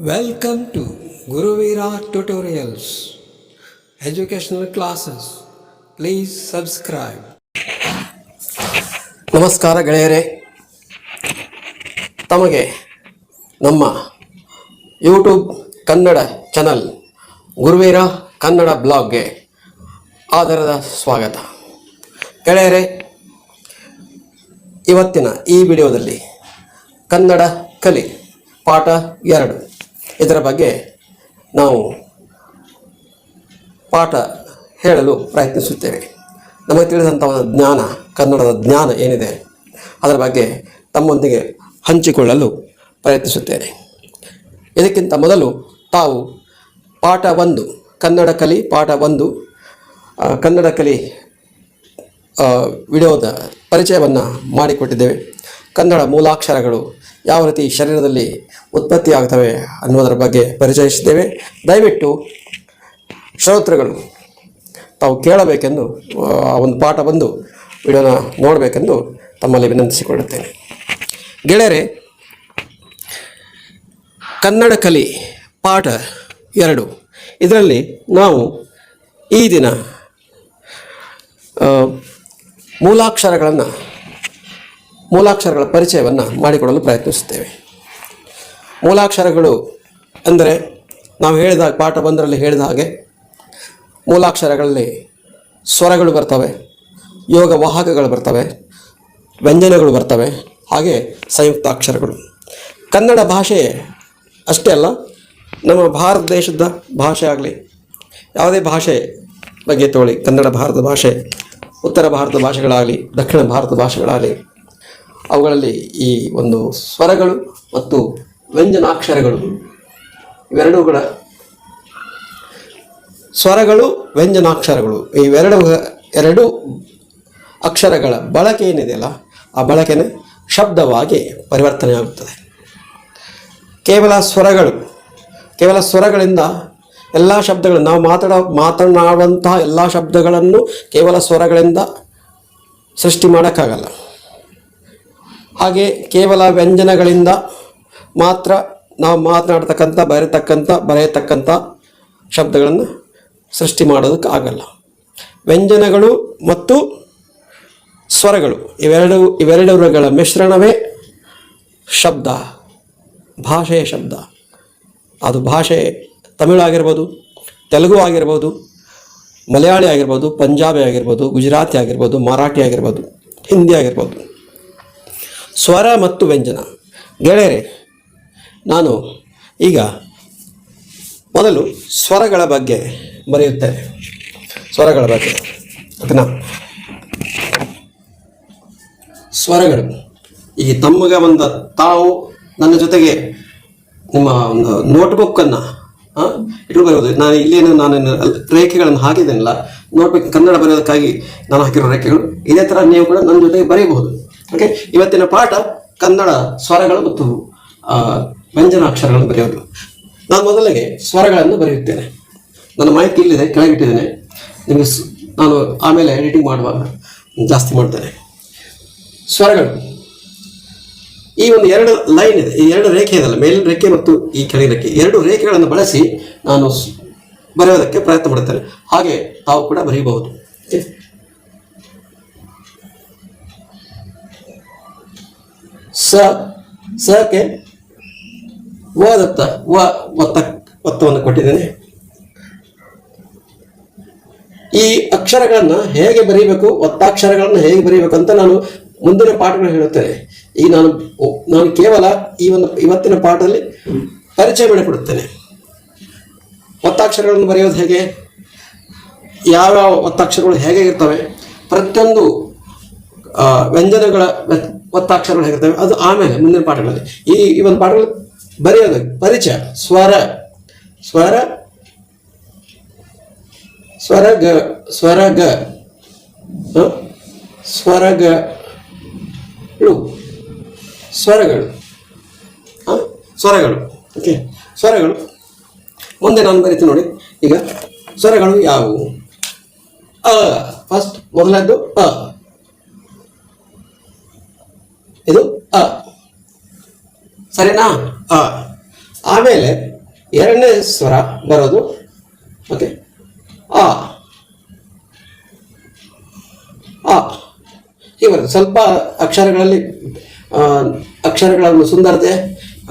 Welcome to Guruvira Tutorials, educational classes. Please subscribe. ನಮಸ್ಕಾರ ಗೆಳೆಯರೇ ತಮಗೆ ನಮ್ಮ ಯೂಟ್ಯೂಬ್ ಕನ್ನಡ ಚಾನಲ್ ಗುರುವೀರ ಕನ್ನಡ ಬ್ಲಾಗ್ಗೆ ಆಧಾರದ ಸ್ವಾಗತ ಗೆಳೆಯರೇ ಇವತ್ತಿನ ಈ ವಿಡಿಯೋದಲ್ಲಿ ಕನ್ನಡ ಕಲಿ ಪಾಠ ಎರಡು ಇದರ ಬಗ್ಗೆ ನಾವು ಪಾಠ ಹೇಳಲು ಪ್ರಯತ್ನಿಸುತ್ತೇವೆ. ನಮಗೆ ತಿಳಿದಂಥ ಜ್ಞಾನ, ಕನ್ನಡದ ಜ್ಞಾನ ಏನಿದೆ, ಅದರ ಬಗ್ಗೆ ತಮ್ಮೊಂದಿಗೆ ಹಂಚಿಕೊಳ್ಳಲು ಪ್ರಯತ್ನಿಸುತ್ತೇನೆ ಇದಕ್ಕಿಂತ ಮೊದಲು ತಾವು ಪಾಠ ಒಂದು, ಕನ್ನಡ ಕಲಿ ಪಾಠ ಒಂದು ಕನ್ನಡ ಕಲಿ ವಿಡಿಯೋದ ಪರಿಚಯವನ್ನು ಮಾಡಿಕೊಟ್ಟಿದ್ದೇವೆ. ಕನ್ನಡ ಮೂಲಾಕ್ಷರಗಳು ಯಾವ ರೀತಿ ಶರೀರದಲ್ಲಿ ಉತ್ಪತ್ತಿಯಾಗ್ತವೆ ಅನ್ನೋದರ ಬಗ್ಗೆ ಪರಿಚಯಿಸಿದ್ದೇವೆ. ದಯವಿಟ್ಟು ಶ್ರೋತೃಗಳು, ತಾವು ಕೇಳಬೇಕೆಂದು ಒಂದು ಪಾಠ ಬಂದು ವಿಡಿಯೋನ ನೋಡಬೇಕೆಂದು ತಮ್ಮಲ್ಲಿ ವಿನಂತಿಸಿಕೊಳ್ಳುತ್ತೇನೆ. ಗೆಳೆಯರೆ, ಕನ್ನಡ ಕಲಿ ಪಾಠ ಎರಡು. ಇದರಲ್ಲಿ ನಾವು ಈ ದಿನ ಮೂಲಾಕ್ಷರಗಳನ್ನು ಮೂಲಾಕ್ಷರಗಳ ಪರಿಚಯವನ್ನು ಮಾಡಿಕೊಡಲು ಪ್ರಯತ್ನಿಸುತ್ತೇವೆ. ಮೂಲಾಕ್ಷರಗಳು ಅಂದರೆ ನಾವು ಹೇಳಿದ ಪಾಠ ಬಂದರಲ್ಲಿ ಹೇಳಿದ ಹಾಗೆ ಮೂಲಾಕ್ಷರಗಳಲ್ಲಿ ಸ್ವರಗಳು ಬರ್ತವೆ, ಯೋಗ ವಾಹಕಗಳು ಬರ್ತವೆ, ವ್ಯಂಜನಗಳು ಬರ್ತವೆ, ಹಾಗೆ ಸಂಯುಕ್ತ ಅಕ್ಷರಗಳು ಕನ್ನಡ ಭಾಷೆ ಅಷ್ಟೇ ಅಲ್ಲ, ನಮ್ಮ ಭಾರತ ದೇಶದ ಭಾಷೆ ಆಗಲಿ, ಯಾವುದೇ ಭಾಷೆ ಬಗ್ಗೆ ತಗೊಳ್ಳಿ. ಕನ್ನಡ ಭಾರತ ಭಾಷೆ, ಉತ್ತರ ಭಾರತ ಭಾಷೆಗಳಾಗಲಿ, ದಕ್ಷಿಣ ಭಾರತ ಭಾಷೆಗಳಾಗಲಿ ಅವುಗಳಲ್ಲಿ ಈ ಒಂದು ಸ್ವರಗಳು ಮತ್ತು ವ್ಯಂಜನಾಕ್ಷರಗಳು. ಇವೆರಡುಗಳ ಸ್ವರಗಳು, ವ್ಯಂಜನಾಕ್ಷರಗಳು. ಇವೆರಡು ಎರಡು ಅಕ್ಷರಗಳ ಬಳಕೆ ಏನಿದೆಯಲ್ಲ ಆ ಬಳಕೆನೇ ಶಬ್ದವಾಗಿ ಪರಿವರ್ತನೆಯಾಗುತ್ತದೆ. ಕೇವಲ ಸ್ವರಗಳು, ಕೇವಲ ಸ್ವರಗಳಿಂದ ಎಲ್ಲ ಶಬ್ದಗಳು, ನಾವು ಮಾತಾಡ, ಮಾತನಾಡುವಂತಹ ಎಲ್ಲ ಶಬ್ದಗಳನ್ನು ಕೇವಲ ಸ್ವರಗಳಿಂದ ಸೃಷ್ಟಿ ಮಾಡೋಕ್ಕಾಗಲ್ಲ. ಹಾಗೆ ಕೇವಲ ವ್ಯಂಜನಗಳಿಂದ ಮಾತ್ರ ನಾವು ಮಾತನಾಡ್ತಕ್ಕಂಥ ಬರೆತಕ್ಕಂಥ ಬರೆಯತಕ್ಕಂಥ ಶಬ್ದಗಳನ್ನು ಸೃಷ್ಟಿ ಮಾಡೋದಕ್ಕೆ ಆಗಲ್ಲ. ವ್ಯಂಜನಗಳು ಮತ್ತು ಸ್ವರಗಳು ಇವೆರಡು ಇವೆರಡುಗಳ ಮಿಶ್ರಣವೇ ಶಬ್ದ ಭಾಷೆಯ ಶಬ್ದ. ಅದು ಭಾಷೆ ತಮಿಳು ಆಗಿರ್ಬೋದು, ತೆಲುಗು ಆಗಿರ್ಬೋದು, ಮಲಯಾಳಿ ಆಗಿರ್ಬೋದು, ಪಂಜಾಬಿ ಆಗಿರ್ಬೋದು, ಗುಜರಾತಿ ಆಗಿರ್ಬೋದು, ಮರಾಠಿ ಆಗಿರ್ಬೋದು, ಹಿಂದಿ ಆಗಿರ್ಬೋದು. ಸ್ವರ ಮತ್ತು ವ್ಯಂಜನ. ಗೆಳೆಯರೆ, ನಾನು ಈಗ ಮೊದಲು ಸ್ವರಗಳ ಬಗ್ಗೆ ಬರೆಯುತ್ತೇನೆ. ಸ್ವರಗಳ ಬಗ್ಗೆ. ಓಕೆನಾ? ಸ್ವರಗಳು. ಈ ತಮಗೆ ಒಂದು ತಾವು ನನ್ನ ಜೊತೆಗೆ ನಿಮ್ಮ ಒಂದು ನೋಟ್ಬುಕ್ಕನ್ನು ಇಟ್ಕೊಬರ್ಬೋದು ನಾನು ಇಲ್ಲೇನು ನಾನು ರೇಖೆಗಳನ್ನು ಹಾಕಿದ್ದೇನಲ್ಲ ನೋಟ್ಬುಕ್ ಕನ್ನಡ ಬರೆಯೋದಕ್ಕಾಗಿ ನಾನು ಹಾಕಿರೋ ರೇಖೆಗಳು, ಇದೇ ಥರ ನೀವು ಕೂಡ ನನ್ನ ಜೊತೆಗೆ ಬರೆಯಬಹುದು ಓಕೆ ಇವತ್ತಿನ ಪಾಠ ಕನ್ನಡ ಸ್ವರಗಳು ಮತ್ತು ವ್ಯಂಜನಾಕ್ಷರಗಳನ್ನು ಬರೆಯೋದು. ನಾನು ಮೊದಲಿಗೆ ಸ್ವರಗಳನ್ನು ಬರೆಯುತ್ತೇನೆ. ನನ್ನ ಮಾಹಿತಿ ಇಲ್ಲಿದೆ, ಕೆಳಗಿಟ್ಟಿದ್ದೇನೆ. ನಿಮಗೆ ನಾನು ಆಮೇಲೆ ಎಡಿಟಿಂಗ್ ಮಾಡುವಾಗ ಜಾಸ್ತಿ ಮಾಡ್ತೇನೆ. ಸ್ವರಗಳು. ಈ ಒಂದು ಎರಡು ಲೈನ್ ಇದೆ, ಈ ಎರಡು ರೇಖೆ ಇದೆಲ್ಲ, ಮೇಲಿನ ರೇಖೆ ಮತ್ತು ಈ ಕೆಳಗಿನ ರೇಖೆ. ಎರಡು ರೇಖೆಗಳನ್ನು ಬಳಸಿ ನಾನು ಬರೆಯೋದಕ್ಕೆ ಪ್ರಯತ್ನ ಮಾಡುತ್ತೇನೆ ಹಾಗೆ ತಾವು ಕೂಡ ಬರೆಯಬಹುದು ಸ ಸಕ್ಕೆ ವ ಒತ್ತ ಒತ್ತವನ್ನು ಕೊಟ್ಟಿದ್ದೇನೆ. ಈ ಅಕ್ಷರಗಳನ್ನು ಹೇಗೆ ಬರೀಬೇಕು ಒತ್ತಾಕ್ಷರಗಳನ್ನು ಹೇಗೆ ಬರೀಬೇಕು ಅಂತ ನಾನು ಮುಂದಿನ ಪಾಠಗಳು ಹೇಳುತ್ತೇನೆ. ಈಗ ನಾನು ನಾನು ಕೇವಲ ಈ ಒಂದು ಇವತ್ತಿನ ಪಾಠದಲ್ಲಿ ಪರಿಚಯ ಮಾಡಿಕೊಡುತ್ತೇನೆ. ಒತ್ತಾಕ್ಷರಗಳನ್ನು ಬರೆಯೋದು ಹೇಗೆ? ಯಾವ್ಯಾವ ಒತ್ತಾಕ್ಷರಗಳು ಹೇಗೆ ಇರ್ತವೆ? ಪ್ರತಿಯೊಂದು ವ್ಯಂಜನಗಳ ಒತ್ತಾಕ್ಷರಗಳು ಹೇಗಿರ್ತವೆ ಅದು ಆಮೇಲೆ ಮುಂದಿನ ಪಾಠಗಳಲ್ಲಿ. ಈ ಈ ಒಂದು ಪಾಠಗಳು ಬರೆಯೋದು ಪರಿಚಯ. ಸ್ವರ. ಸ್ವರ. ಸ್ವರ ಗ ಸ್ವರ ಗ ಹ? ಸ್ವರ ಗ ಸ್ವರಗಳು. ಹ? ಸ್ವರಗಳು. ಓಕೆ ಸ್ವರಗಳು. ಮುಂದೆ ನಾನು ಬರೀತೀನಿ ನೋಡಿ. ಈಗ ಸ್ವರಗಳು ಯಾವುವು? ಅ. ಫಸ್ಟ್ ಮೊದಲದ್ದು ಅ. ಇದು ಅ. ಸರಿನಾ? ಅ. ಆಮೇಲೆ ಎರಡನೇ ಸ್ವರ ಬರೋದು ಓಕೆ ಆ ಆ ಹೀಗೆ ಬರುತ್ತೆ. ಸ್ವಲ್ಪ ಅಕ್ಷರಗಳಲ್ಲಿ ಅಕ್ಷರಗಳ ಒಂದು ಸುಂದರತೆ,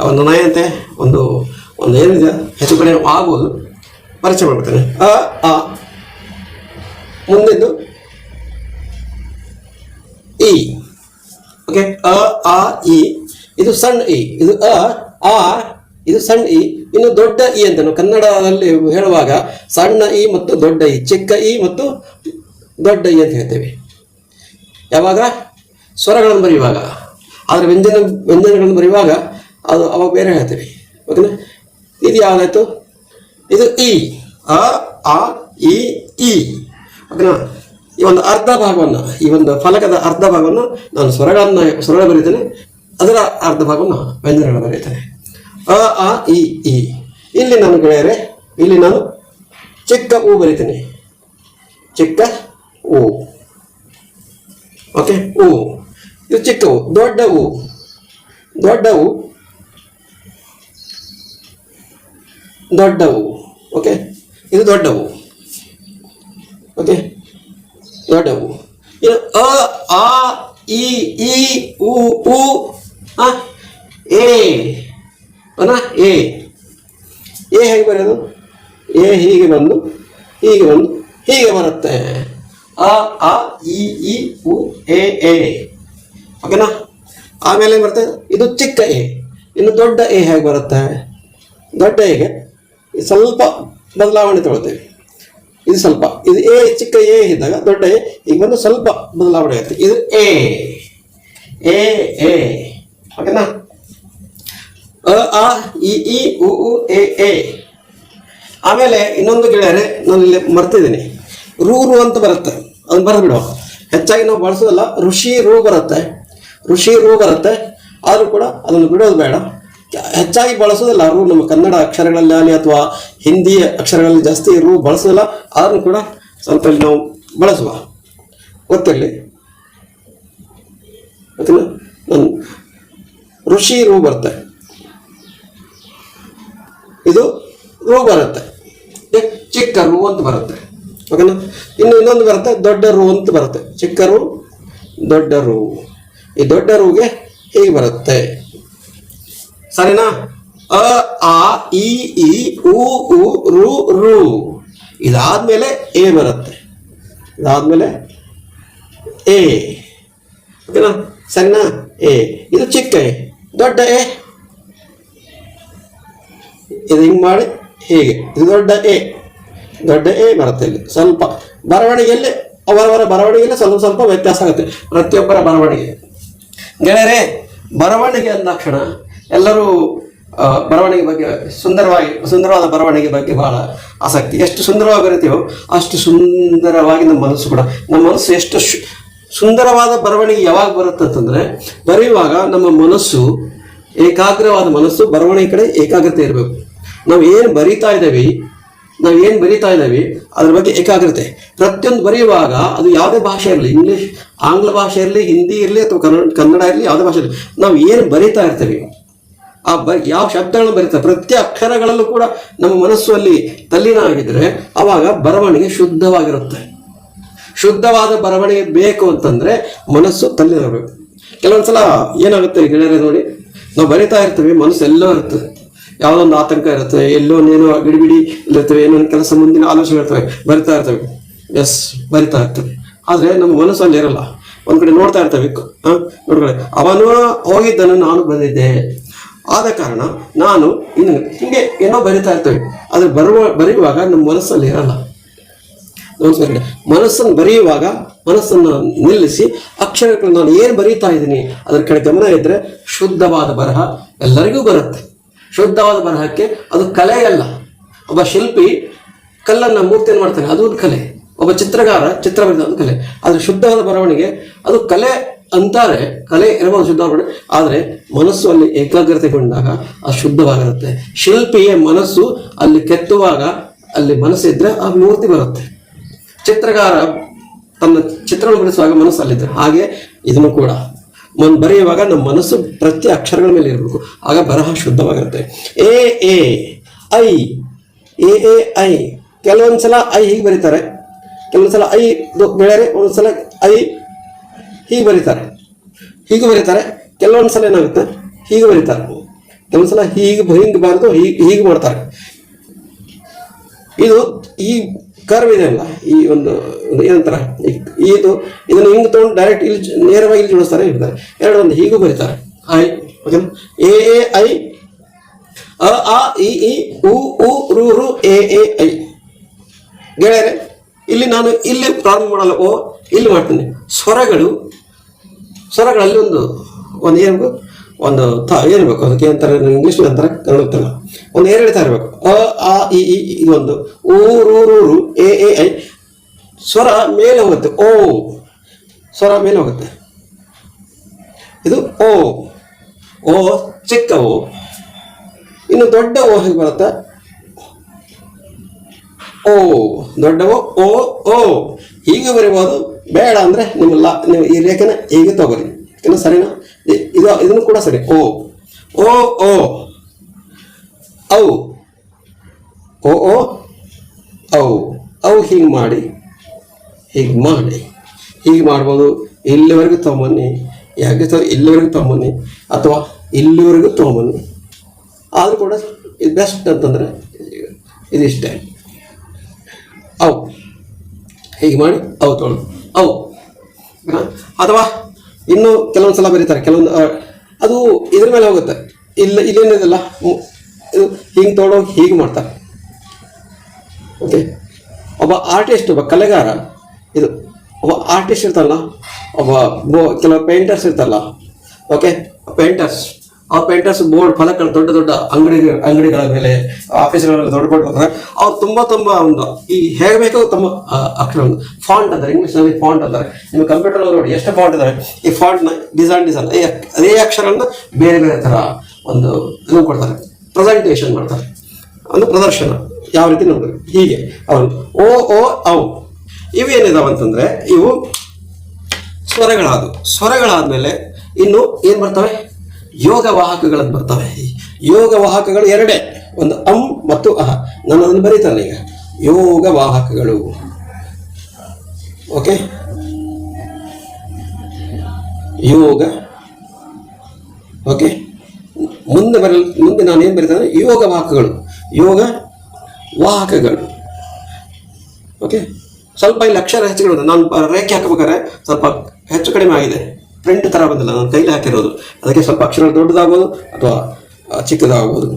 ಒಂದು ನಯತೆ, ಒಂದು ಒಂದು ಏನಿದೆ, ಹೆಚ್ಚು ಕಡೆ ಆಗುವುದು ಪರಿಚಯ ಮಾಡ್ತೇನೆ ಅ ಆ ಮುಂದಿದ್ದು ಇ. ಓಕೆ ಅ ಆ ಇ ಇದು ಸಣ್ಣ ಇ ಇದು ಅ, ಆ, ಇದು ಸಣ್ಣ ಇ ಇನ್ನು ದೊಡ್ಡ ಇ ಅಂತ ನಾವು ಕನ್ನಡದಲ್ಲಿ ಹೇಳುವಾಗ ಸಣ್ಣ ಇ ಮತ್ತು ದೊಡ್ಡ ಇ ಚಿಕ್ಕ ಇ ಮತ್ತು ದೊಡ್ಡ ಇ ಅಂತ ಹೇಳ್ತೇವೆ. ಯಾವಾಗ? ಸ್ವರಗಳನ್ನು ಬರೆಯುವಾಗ. ಆದರೆ ವ್ಯಂಜನ, ವ್ಯಂಜನಗಳನ್ನು ಬರೆಯುವಾಗ ಅದು ಅವಾಗ ಬೇರೆ ಹೇಳ್ತೇವೆ. ಓಕೆನಾ ಇದು ಯಾವುದಾಯ್ತು? ಇದು ಇ ಅ, ಆ ಇ ಇ ಓಕೆನಾ ಈ ಒಂದು ಅರ್ಧ ಭಾಗವನ್ನು, ಈ ಒಂದು ಫಲಕದ ಅರ್ಧ ಭಾಗವನ್ನು ನಾನು ಸ್ವರಗಳನ್ನು, ಸ್ವರಗಳ ಬರೀತೇನೆ. ಅದರ ಅರ್ಧ ಭಾಗವನ್ನು ವ್ಯಂಜನಗಳು ಬರೀತೇನೆ. ಅ ಆ ಇ ಈ ಇಲ್ಲಿ ನಾನು ಗೆಳೆಯರೆ, ಇಲ್ಲಿ ನಾನು ಚಿಕ್ಕ ಹೂ ಬರೀತೇನೆ. ಚಿಕ್ಕ ಹೂ ಓಕೆ ಹೂ ಇದು ಚಿಕ್ಕ ಹೂ ದೊಡ್ಡ ಹೂ ದೊಡ್ಡ ಹೂ ದೊಡ್ಡ ಹೂ ಓಕೆ ಇದು ದೊಡ್ಡ ಓಕೆ ದೊಡ್ಡ ಹೂ ಇನ್ನು ಅ, ಆ, ಇ ಈ ಉ ಉ ಎ. ಎ. ಎ ಹೇಗೆ ಬರೆಯೋದು? ಎ ಹೀಗೆ ಬಂದು ಹೀಗೆ ಬಂದು, ಹೀಗೆ ಬರುತ್ತೆ. ಅ ಆ ಇ ಇ, ಉ, ಎ ಎ. ಓಕೆನಾ? ಆಮೇಲೆ ಏನು ಬರುತ್ತೆ? ಇದು ಚಿಕ್ಕ ಎ. ಇನ್ನು ದೊಡ್ಡ ಎ ಹೇಗೆ ಬರುತ್ತೆ? ದೊಡ್ಡ ಎಗೆ ಸ್ವಲ್ಪ ಬದಲಾವಣೆ ತಗೊಳ್ತೇವೆ. ಇದು ಸ್ವಲ್ಪ. ಇದು ಎ ಚಿಕ್ಕ ಎ ಇದ್ದಾಗ ದೊಡ್ಡ ಈಗ ಬಂದು ಸ್ವಲ್ಪ ಬದಲಾವಣೆ ಆಗುತ್ತೆ ಇದು ಎ ಎ ಎ ಓಕೆನಾ? ಅ, ಆ, ಇ ಇ, ಉ ಉ, ಎ ಎ. ಆಮೇಲೆ ಇನ್ನೊಂದು ಗೆಳೆಯರೆ, ನಾನು ಇಲ್ಲಿ ಮರ್ತಿದ್ದೀನಿ. ರೂ, ರು ಅಂತ ಬರುತ್ತೆ. ಅದನ್ನ ಬರೆದು ಬಿಡುವ ಹೆಚ್ಚಾಗಿ ನಾವು ಬಳಸೋದಲ್ಲ, ಋಷಿ, ರೂ ಬರುತ್ತೆ. ಋಷಿ, ರೂ ಬರುತ್ತೆ. ಆದರೂ ಕೂಡ ಅದನ್ನು ಬಿಡೋದು ಬೇಡ. ಹೆಚ್ಚಾಗಿ ಬಳಸೋದಿಲ್ಲ. ಅವರು ನಮ್ಮ ಕನ್ನಡ ಅಕ್ಷರಗಳಲ್ಲಿ ಆಗಲಿ ಅಥವಾ ಹಿಂದಿ ಅಕ್ಷರಗಳಲ್ಲಿ ಜಾಸ್ತಿ ರೂ ಬಳಸೋದಿಲ್ಲ. ಆದರೂ ಕೂಡ ಸ್ವಲ್ಪ ನಾವು ಬಳಸುವ. ಗೊತ್ತಿರಲಿ? ಗೊತ್ತಿಲ್ಲ? ನಾನು ಋಷಿ ರೂ ಬರುತ್ತೆ. ಇದು ರೂ ಬರುತ್ತೆ. ಚಿಕ್ಕ ರೂ ಅಂತ ಬರುತ್ತೆ. ಓಕೆನಾ? ಇನ್ನು ಇನ್ನೊಂದು ಬರುತ್ತೆ, ದೊಡ್ಡ ರೂ ಅಂತ ಬರುತ್ತೆ. ಚಿಕ್ಕ ರೂ, ದೊಡ್ಡ ರೂ. ಈ ದೊಡ್ಡ ರೂಗೆ ಹೀಗೆ ಬರುತ್ತೆ. ಸರಿನಾ? ಅ, ಆ, ಇ ಈ ಉ ಉ, ರು ರು. ಇದಾದ್ಮೇಲೆ ಎ ಬರುತ್ತೆ. ಇದಾದ್ಮೇಲೆ ಎ. ಓಕೆನಾ? ಸರಿನಾ? ಎ. ಇದು ಚಿಕ್ಕ ಎ. ದೊಡ್ಡ ಎ. ಇದು ಹಿಂಗೆ ಮಾಡಿ ಹೀಗೆ. ಇದು ದೊಡ್ಡ ಎ. ದೊಡ್ಡ ಎ ಬರುತ್ತೆ ಇಲ್ಲಿ. ಸ್ವಲ್ಪ ಬರವಣಿಗೆಯಲ್ಲಿ, ಅವರವರ ಬರವಣಿಗೆಯಲ್ಲಿ ಸ್ವಲ್ಪ ಸ್ವಲ್ಪ ವ್ಯತ್ಯಾಸ ಆಗುತ್ತೆ. ಪ್ರತಿಯೊಬ್ಬರ ಬರವಣಿಗೆ. ಗೆಳೆಯರೇ ಬರವಣಿಗೆ ಅಂದ ತಕ್ಷಣ ಎಲ್ಲರೂ ಬರವಣಿಗೆ ಬಗ್ಗೆ, ಸುಂದರವಾಗಿ, ಸುಂದರವಾದ ಬರವಣಿಗೆ ಬಗ್ಗೆ ಬಹಳ ಆಸಕ್ತಿ. ಎಷ್ಟು ಸುಂದರವಾಗಿ ಬರೀತೀವೋ ಅಷ್ಟು ಸುಂದರವಾಗಿ ನಮ್ಮ ಮನಸ್ಸು ಕೂಡ, ನಮ್ಮ ಮನಸ್ಸು ಎಷ್ಟು ಸುಂದರವಾದ ಬರವಣಿಗೆ ಯಾವಾಗ ಬರುತ್ತೆ ಅಂತಂದರೆ, ಬರೆಯುವಾಗ ನಮ್ಮ ಮನಸ್ಸು, ಏಕಾಗ್ರವಾದ ಮನಸ್ಸು, ಬರವಣಿಗೆ ಕಡೆ ಏಕಾಗ್ರತೆ ಇರಬೇಕು. ನಾವು ಏನು ಬರೀತಾ ಇದ್ದೇವೆ, ನಾವು ಏನು ಬರಿತಾ ಇದ್ದೇವೆ, ಅದ್ರ ಬಗ್ಗೆ ಏಕಾಗ್ರತೆ. ಪ್ರತಿಯೊಂದು ಬರೆಯುವಾಗ ಅದು ಯಾವುದೇ ಭಾಷೆ ಇರಲಿ, ಇಂಗ್ಲೀಷ್, ಆಂಗ್ಲ ಭಾಷೆ ಇರಲಿ, ಹಿಂದಿ ಇರಲಿ, ಅಥವಾ ಕನ್ನಡ ಕನ್ನಡ ಇರಲಿ, ಯಾವುದೇ ಭಾಷೆ ಇರಲಿ, ನಾವು ಏನು ಬರೀತಾ ಇರ್ತೇವೆ ಆ ಬ, ಯಾವ ಶಬ್ದಗಳನ್ನು ಬರೀತಾರೆ? ಪ್ರತಿ ಅಕ್ಷರಗಳಲ್ಲೂ ಕೂಡ ನಮ್ಮ ಮನಸ್ಸು ಅಲ್ಲಿ ತಲ್ಲೀನ ಆಗಿದ್ರೆ ಅವಾಗ ಬರವಣಿಗೆ ಶುದ್ಧವಾಗಿರುತ್ತೆ. ಶುದ್ಧವಾದ ಬರವಣಿಗೆ ಬೇಕು ಅಂತಂದ್ರೆ ಮನಸ್ಸು ತಲ್ಲಿರಬೇಕು ಕೆಲವೊಂದ್ಸಲ ಏನಾಗುತ್ತೆ ಗೆಳೆಯರೆ ನೋಡಿ, ನಾವು ಬರಿತಾ ಇರ್ತೀವಿ, ಮನಸ್ಸು ಎಲ್ಲೋ ಇರ್ತದೆ. ಯಾವುದೋ ಒಂದು ಆತಂಕ ಇರುತ್ತೆ, ಎಲ್ಲೋ ಏನೋ ಗಿಡಿಬಿಡಿ ಇರ್ತವೆ ಏನೋ ಕೆಲಸ ಮುಂದಿನ ಆಲೋಚನೆ ಇರ್ತವೆ, ಬರಿತಾ ಇರ್ತವೆ. ಎಸ್ ಬರಿತಾ ಇರ್ತವೆ. ಆದರೆ ನಮ್ಮ ಮನಸ್ಸು ಅಲ್ಲಿ ಇರಲ್ಲ. ಒಂದು ಕಡೆ ನೋಡ್ತಾ ಇರ್ತವೆ ನೋಡ್ಕೊಳ್ಳಿ. ಅವನು ಹೋಗಿದ್ದನು, ನಾನು ಬಂದಿದ್ದೆ. ಆದ ಕಾರಣ ನಾನು ಇನ್ನು ಹಿಂಗೆ ಏನೋ ಬರಿತಾ ಇರ್ತೇವೆ ಆದ್ರೆ ಬರುವ, ಬರೆಯುವಾಗ ನಮ್ಮ ಮನಸ್ಸಲ್ಲಿ ಇರಲ್ಲ. ಮನಸ್ಸನ್ನು ಬರೆಯುವಾಗ ಮನಸ್ಸನ್ನು ನಿಲ್ಲಿಸಿ ಅಕ್ಷರಗಳು ನಾನು ಏನು ಬರೀತಾ ಇದ್ದೀನಿ, ಅದರ ಕಡೆ ಗಮನ ಇದ್ದರೆ ಶುದ್ಧವಾದ ಬರಹ ಎಲ್ಲರಿಗೂ ಬರುತ್ತೆ. ಶುದ್ಧವಾದ ಬರಹಕ್ಕೆ ಅದು ಕಲೆ ಅಲ್ಲ. ಒಬ್ಬ ಶಿಲ್ಪಿ ಕಲ್ಲನ್ನು ಮೂರ್ತಿಯನ್ನು ಮಾಡ್ತಾನೆ, ಅದು ಒಂದು ಕಲೆ. ಒಬ್ಬ ಚಿತ್ರಗಾರ ಚಿತ್ರ ಬರೆದ ಒಂದು ಕಲೆ. ಆದರೆ ಶುದ್ಧವಾದ ಬರವಣಿಗೆ ಅದು ಕಲೆ ಅಂತಾರೆ. ಕಲೆ ಇರಬಹುದು ಶುದ್ಧ ಬರವಣಿಗೆ ಆದರೆ ಮನಸ್ಸು ಅಲ್ಲಿ ಏಕಾಗ್ರತೆಗೊಂಡಾಗ ಆ ಶುದ್ಧವಾಗಿರುತ್ತೆ. ಶಿಲ್ಪಿಯ ಮನಸ್ಸು ಅಲ್ಲಿ ಕೆತ್ತುವಾಗ ಅಲ್ಲಿ ಮನಸ್ಸಿದ್ರೆ ಆ ಮೂರ್ತಿ ಬರುತ್ತೆ. ಚಿತ್ರಕಾರ ತನ್ನ ಚಿತ್ರವನ್ನು ಬಿಡಿಸುವಾಗ ಮನಸ್ಸು ಅಲ್ಲಿದ್ದರೆ ಹಾಗೆ ಇದನ್ನು ಕೂಡ. ಮನ್ ಬರೆಯುವಾಗ ನಮ್ಮ ಮನಸ್ಸು ಪ್ರತಿ ಅಕ್ಷರಗಳ ಮೇಲೆ ಇರಬೇಕು. ಆಗ ಬರಹ ಶುದ್ಧವಾಗಿರುತ್ತೆ. ಎ ಎ, ಐ, ಎ ಎ, ಐ. ಕೆಲವೊಂದ್ಸಲ ಐ ಹೀಗೆ ಬರೀತಾರೆ. ಕೆಲವೊಂದ್ಸಲ ಐ ಬೆಳೆರೆ ಒಂದೊಂದ್ಸಲ ಐ ಹೀಗೆ ಬರೀತಾರೆ. ಹೀಗೆ ಬರೀತಾರೆ. ಕೆಲವೊಂದ್ಸಲ ಏನಾಗುತ್ತೆ? ಹೀಗೆ ಬರೀತಾರೆ. ಕೆಲವೊಂದ್ಸಲ ಹೀಗೆ ಹಿಂಗೆ ಬಾರದು, ಹೀಗೆ ಹೀಗೆ ಮಾಡ್ತಾರೆ. ಇದು ಈ ಕರ್ವ್ ಇದೆ ಅಲ್ಲ? ಈ ಒಂದು ಏನಂತಾರ? ಇದು ಇದನ್ನು ಹಿಂಗೆ ತೊಗೊಂಡು ಡೈರೆಕ್ಟ್ ಇಲ್ಲಿ ನೇರವಾಗಿ ಇಲ್ಲಿ ಜೋಡಿಸ್ತಾರೆ ಇರ್ತಾರೆ ಎರಡು ಒಂದು ಹೀಗೂ ಬರೀತಾರೆ. ಐ ಓಕೆ ಎ ಎ ಐ ಅ, ಆ, ಇ ಈ ಉ ಉ, ರು ರು, ಎ ಎ, ಐ. ಗೆಳೆಯರೆ, ಇಲ್ಲಿ ನಾನು ಇಲ್ಲಿ ಪ್ರಾರಂಭ ಮಾಡಲ್ಲ. ಓ, ಇಲ್ಲಿ ಮಾಡ್ತೀನಿ. ಸ್ವರಗಳು ಸ್ವರಗಳಲ್ಲಿ ಒಂದು ಒಂದು ಏನು ಒಂದು ತ ಏನಿರಬೇಕು ಅದಕ್ಕೆ ಅಂತಾರೆ ಇಂಗ್ಲೀಷ್ ಅಂತಾರೆ ಕನ್ನಡ ಒಂದು ಏರಿಳಿತ ಇರಬೇಕು. ಅ, ಆ, ಇ ಇದೊಂದು ಊ, ರು ರು ರು, ಎ ಎ, ಐ. ಸ್ವರ ಮೇಲೆ ಹೋಗುತ್ತೆ. ಓ. ಸ್ವರ ಮೇಲೆ ಹೋಗುತ್ತೆ. ಇದು ಓ. ಓ, ಚಿಕ್ಕ ಓ. ಇನ್ನು ದೊಡ್ಡ ಓ ಹೇಗೆ ಬರುತ್ತೆ? ಓ. ದೊಡ್ಡ ಓ ಓ. ಹೀಗೆ ಬರಿಬೋದು. ಬೇಡ ಅಂದರೆ ನಿಮ್ಮ ಲಾ ನೀವು ಈ ರೇಖೆನ ಹೀಗೆ ತಗೋರಿ. ಯಾಕಂದ್ರೆ ಸರಿನಾ? ಇದು, ಇದನ್ನು ಕೂಡ ಸರಿ. ಓ ಓ ಓ. ಔ. ಓ ಓ. ಔ. ಔ ಹೀಗೆ ಮಾಡಿ ಹೀಗೆ ಮಾಡಿ. ಹೀಗೆ ಮಾಡ್ಬೋದು. ಇಲ್ಲಿವರೆಗೂ ತೊಗೊಂಬನ್ನಿ. ಯಾಕೆ ಇಲ್ಲಿವರೆಗೂ ತೊಗೊಂಬನ್ನಿ. ಅಥವಾ ಇಲ್ಲಿವರೆಗೂ ತೊಗೊಂಬನ್ನಿ. ಆದರೂ ಕೂಡ ಇದು ಬೆಸ್ಟ್ ಅಂತಂದರೆ ಇದಿಷ್ಟೇ ಅವು ಹೀಗೆ ಮಾಡಿ ಅವು ತೊಗೊಳ್ಳೋದು ಅವು? ಅಥವಾ ಇನ್ನು ಕೆಲವೊಂದು ಸಲ ಬರೀತಾರೆ, ಕೆಲವೊಂದು ಅದು ಇದ್ರ ಮೇಲೆ ಹೋಗುತ್ತೆ. ಇಲ್ಲ ಇಲ್ಲೇನಿದೆಲ್ಲ ಹಿಂಗೆ ತೊಗೊಂಡೋಗಿ ಹೀಗೆ ಮಾಡ್ತಾರೆ. ಓಕೆ ಒಬ್ಬ ಆರ್ಟಿಸ್ಟ್ ಒಬ್ಬ ಕಲೆಗಾರ, ಇದು, ಒಬ್ಬ ಆರ್ಟಿಸ್ಟ್ ಇರ್ತಾರಲ್ಲ ಒಬ್ಬ ಕೆಲವು ಪೇಂಟರ್ಸ್ ಇರ್ತಾರಲ್ಲ ಓಕೆ ಪೇಂಟರ್ಸ್ ಆ ಪೇಂಟರ್ಸ್ ಬೋರ್ಡ್ ಫಲಕಗಳು, ದೊಡ್ಡ ದೊಡ್ಡ ಅಂಗಡಿ ಅಂಗಡಿಗಳ ಮೇಲೆ ಆಫೀಸ್ಗಳಲ್ಲಿ ದೊಡ್ಡ ದೊಡ್ಡ ಅವ್ರು ತುಂಬ ತುಂಬ ಒಂದು, ಈ ಹೇಗೆ ಬೇಕೋ ತಮ್ಮ ಅಕ್ಷರ ಒಂದು. ಫಾಂಟ್ ಅಂತಾರೆ ಇಂಗ್ಲೀಷ್ನಲ್ಲಿ ಫಾಂಟ್ ಅಂತಾರೆ. ನಿಮ್ಮ ಕಂಪ್ಯೂಟರ್ ನೋಡಿ, ಎಷ್ಟು ಫಾಂಟ್ ಇದ್ದಾರೆ ಈ ಫಾಂಟ್ನ ಡಿಸೈನ್ ಡಿಸೈನ್ ಅದೇ ಅಕ್ಷರಗಳನ್ನ ಬೇರೆ ಬೇರೆ ಥರ ಒಂದು ಇದು ಕೊಡ್ತಾರೆ. ಪ್ರೆಸೆಂಟೇಷನ್ ಮಾಡ್ತಾರೆ. ಒಂದು ಪ್ರದರ್ಶನ. ಯಾವ ರೀತಿ ನೋಡಬೇಕು? ಹೀಗೆ. ಅವನು ಓ ಓ, ಔ. ಇವು ಏನಿದಾವೆ ಅಂತಂದ್ರೆ, ಇವು ಸ್ವರಗಳಾದವು. ಸ್ವರಗಳಾದ್ಮೇಲೆ ಇನ್ನು ಏನು ಬರ್ತವೆ? ಯೋಗ ವಾಹಕಗಳನ್ನು ಬರ್ತವೆ. ಯೋಗ ವಾಹಕಗಳು ಎರಡೇ. ಒಂದು ಅಂ ಮತ್ತು ಅಹ. ನಾನು ಅದನ್ನು ಬರೀತಾನೆ ಈಗ. ಯೋಗ ವಾಹಕಗಳು. ಓಕೆ? ಯೋಗ. ಓಕೆ? ಮುಂದೆ ಬರಲ್, ಮುಂದೆ ನಾನು ಏನು ಬರೀತಾನೆ? ಯೋಗ ವಾಹಕಗಳು. ಯೋಗ ವಾಹಕಗಳು. ಓಕೆ? ಸ್ವಲ್ಪ ಇಲ್ಲಿ ಅಕ್ಷರ ಹೆಚ್ಚುಗಳು ನಾನು ರೇಖೆ ಹಾಕಬೇಕಾದ್ರೆ ಸ್ವಲ್ಪ ಹೆಚ್ಚು ಕಡಿಮೆ ಆಗಿದೆ. ಪ್ರಿಂಟ್ ಥರ ಬಂದಿಲ್ಲ ನಾನು ಕೈಲಿ ಹಾಕಿರೋದು. ಅದಕ್ಕೆ ಸ್ವಲ್ಪ ಅಕ್ಷರ ದೊಡ್ಡದಾಗ್ಬೋದು ಅಥವಾ ಚಿಕ್ಕದಾಗ್ಬೋದು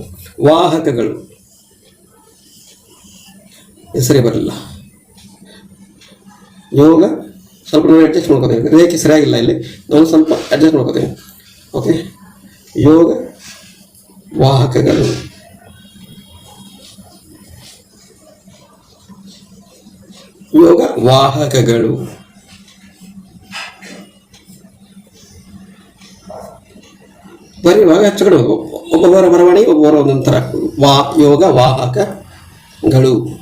ವಾಹಕಗಳು. ಹೆಸರೇ ಸರಿ ಬರಲಿಲ್ಲ. ಯೋಗ, ಸ್ವಲ್ಪ ನಾವು ಅಡ್ಜಸ್ಟ್ ಮಾಡ್ಕೋಬೇಕು ರೇಖೆ ಸರಿಯಾಗಿಲ್ಲ ಇಲ್ಲಿ. ನಾನು ಸ್ವಲ್ಪ ಅಡ್ಜಸ್ಟ್ ಮಾಡ್ಕೋತೇವೆ ಓಕೆ ಯೋಗ, ವಾಹಕಗಳು. ಯೋಗ, ವಾಹಕಗಳು. ಬರೆಯುವಾಗ ಹೆಚ್ಚು ಕಡೆ ಒಬ್ಬೊಬ್ಬರ ಬರವಣಿಗೆ, ಒಬ್ಬೊಬ್ಬರ ಒಂದೊಂದು ವಾ, ಯೋಗ ವಾಹಕಗಳು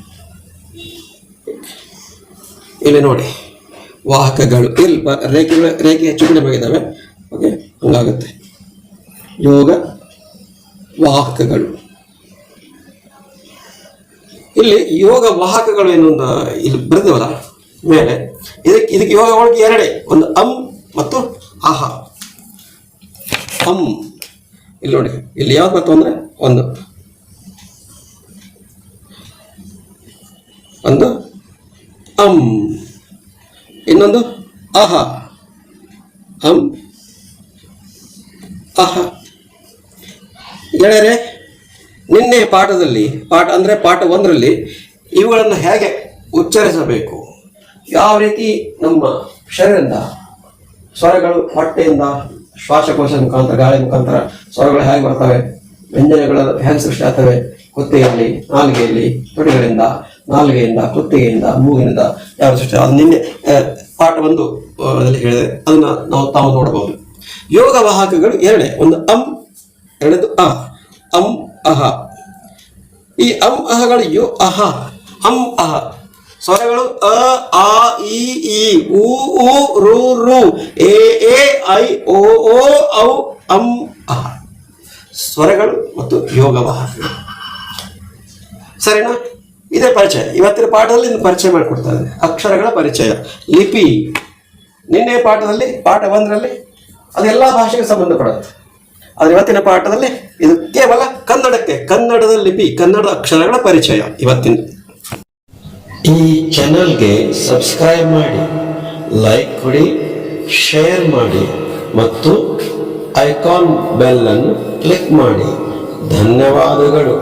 ಇಲ್ಲಿ ನೋಡಿ. ವಾಹಕಗಳು. ಇಲ್ಲಿ ರೇಖೆ ರೇಖೆ ಹೆಚ್ಚು ಕಡಿಮೆ ಓಕೆ ಹಂಗಾಗುತ್ತೆ. ಯೋಗ, ವಾಹಕಗಳು. ಇಲ್ಲಿ ಯೋಗ, ವಾಹಕಗಳು ಏನೊಂದು ಇಲ್ಲಿ ಬರೆದವಲ್ಲ ಮೇಲೆ. ಇದಕ್ಕೆ ಇದಕ್ಕೆ ಯೋಗ ಒಳಗೆ ಎರಡೇ. ಒಂದು ಅಂ ಮತ್ತು ಆಹ. ಅಂ. ಇಲ್ಲಿ ನೋಡಿ. ಇಲ್ಲಿ ಯಾವ್ದು ಬರ್ತಾವ ಅಂದ್ರೆ ಒಂದು. ಒಂದು ಅಂ. ಇನ್ನೊಂದು ಅಹ. ಅಂ. ಅಹ. ಗೆಳೆಯರೆ ನಿನ್ನೆ ಪಾಠದಲ್ಲಿ, ಪಾಠ ಅಂದ್ರೆ ಪಾಠ ಒಂದರಲ್ಲಿ ಇವುಗಳನ್ನು ಹೇಗೆ ಉಚ್ಚರಿಸಬೇಕು? ಯಾವ ರೀತಿ ನಮ್ಮ ಶರೀರದಿಂದ ಸ್ವರಗಳು ಹೊಟ್ಟೆಯಿಂದ ಶ್ವಾಸಕೋಶ ಮುಖಾಂತರ, ಗಾಳಿ ಮುಖಾಂತರ ಸ್ವರಗಳು ಹೇಗೆ ಬರ್ತವೆ? ವ್ಯಂಜನಗಳು ಹೇಗೆ ಸೃಷ್ಟಿ ಆಗ್ತವೆ? ಕುತ್ತಿಗೆಯಲ್ಲಿ, ನಾಲಿಗೆಯಲ್ಲಿ, ತುಟಿಗಳಿಂದ, ನಾಲಿಗೆಯಿಂದ, ಕುತ್ತಿಗೆಯಿಂದ, ಮೂಗಿನಿಂದ ಯಾವ ಸೃಷ್ಟಿ ಅದು ನಿನ್ನೆ ಪಾಠ ಬಂದು ಅದರಲ್ಲಿ ಹೇಳಿದೆ. ಅದನ್ನ ನಾವು ತಾವು ನೋಡಬಹುದು. ಯೋಗ ವಾಹಕಗಳು ಎರಡೇ, ಒಂದು ಅಂ ಎರಡದು ಅ ಅಂ, ಅಹ. ಈ ಅಂ, ಅಹಗಳು ಯೋ, ಅಹ. ಅಂ, ಅಹ. ಸ್ವರಗಳು ಅ, ಆ, ಇ ಈ ಉ ಉ, ರು ರು, ಎ ಎ, ಐ, ಓ ಓ, ಔ, ಅಂ ಅಹ ಸ್ವರಗಳು ಮತ್ತು ಯೋಗ ವಾಹಕಗಳು ಸರಿನಾ? ಇದೇ ಪರಿಚಯ. ಇವತ್ತಿನ ಪಾಠದಲ್ಲಿ ಇನ್ನು ಪರಿಚಯ ಮಾಡಿಕೊಡ್ತಾರೆ. ಅಕ್ಷರಗಳ ಪರಿಚಯ. ಲಿಪಿ. ನಿನ್ನೆ ಪಾಠದಲ್ಲಿ, ಪಾಠ ಒಂದರಲ್ಲಿ ಅದೆಲ್ಲ ಭಾಷೆಗೆ ಸಂಬಂಧಪಡುತ್ತೆ. ಆದರೆ ಇವತ್ತಿನ ಪಾಠದಲ್ಲಿ ಇದು ಕೇವಲ ಕನ್ನಡಕ್ಕೆ, ಕನ್ನಡದ ಲಿಪಿ ಕನ್ನಡದ ಅಕ್ಷರಗಳ ಪರಿಚಯ ಇವತ್ತಿನ. ಈ ಚಾನಲ್ಗೆ ಸಬ್ಸ್ಕ್ರೈಬ್ ಮಾಡಿ ಲೈಕ್ ಕೊಡಿ ಶೇರ್ ಮಾಡಿ ಮತ್ತು ಐಕಾನ್ ಬೆಲ್ ಅನ್ನು ಕ್ಲಿಕ್ ಮಾಡಿ. ಧನ್ಯವಾದಗಳು.